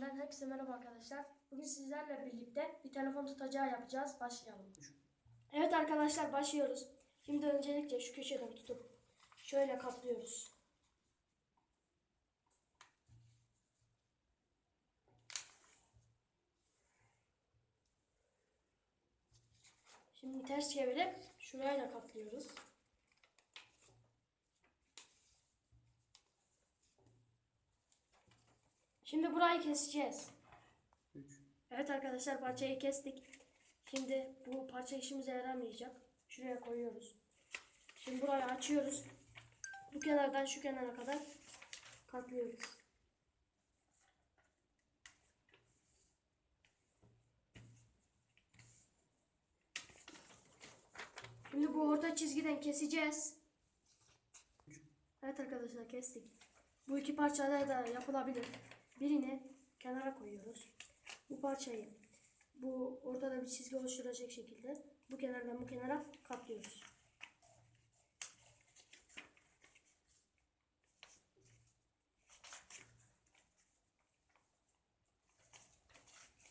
Herkese merhaba arkadaşlar. Bugün sizlerle birlikte bir telefon tutacağı yapacağız. Başlayalım. Evet arkadaşlar başlıyoruz. Şimdi öncelikle şu köşeden tutup şöyle katlıyoruz. Şimdi ters çevirip şuraya da katlıyoruz. Şimdi burayı keseceğiz. 3. Evet arkadaşlar parçayı kestik. Şimdi bu parça işimize yaramayacak. Şuraya koyuyoruz. Şimdi burayı açıyoruz. Bu kenardan şu kenara kadar katlıyoruz. Şimdi bu orta çizgiden keseceğiz. Evet arkadaşlar kestik. Bu iki parçada da yapılabilir. Birini kenara koyuyoruz. Bu parçayı bu ortada bir çizgi oluşturacak şekilde bu kenardan bu kenara katlıyoruz.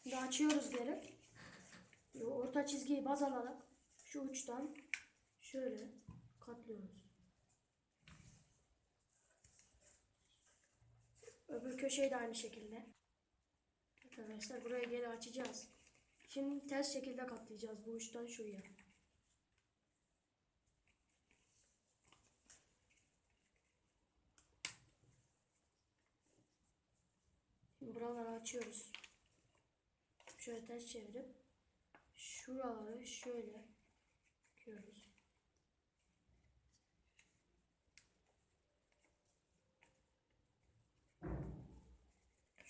Şimdi açıyoruz geri. Orta çizgiyi baz alarak şu uçtan şöyle katlıyoruz. Köşeyi de aynı şekilde. Arkadaşlar buraya geri açacağız. Şimdi ters şekilde katlayacağız bu uçtan şuraya. Şimdi buraları açıyoruz. Şöyle ters çevirip şuraları şöyle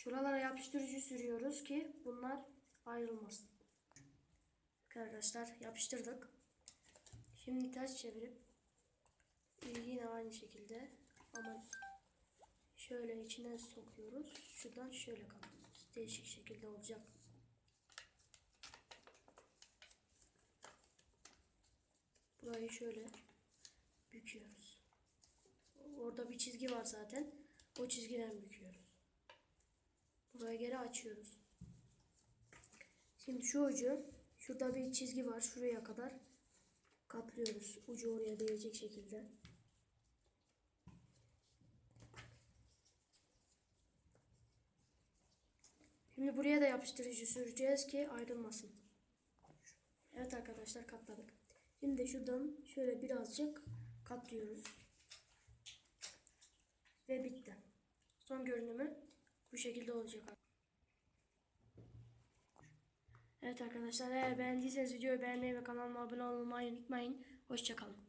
Şuralara yapıştırıcı sürüyoruz ki bunlar ayrılmasın. Arkadaşlar yapıştırdık. Şimdi ters çevirip yine aynı şekilde ama şöyle içine sokuyoruz. Şuradan şöyle kapatıyoruz. Değişik şekilde olacak. Burayı şöyle büküyoruz. Orada bir çizgi var zaten. O çizgiden büküyoruz. Buraya geri açıyoruz. Şimdi şu ucu şurada bir çizgi var şuraya kadar katlıyoruz. Ucu oraya değecek şekilde. Şimdi buraya da yapıştırıcı süreceğiz ki ayrılmasın. Evet arkadaşlar katladık. Şimdi şuradan şöyle birazcık katlıyoruz. Ve bitti. Son görünümü bu şekilde olacak. Evet arkadaşlar eğer beğendiyseniz videoyu beğenmeyi ve kanalıma abone olmayı unutmayın. Hoşçakalın.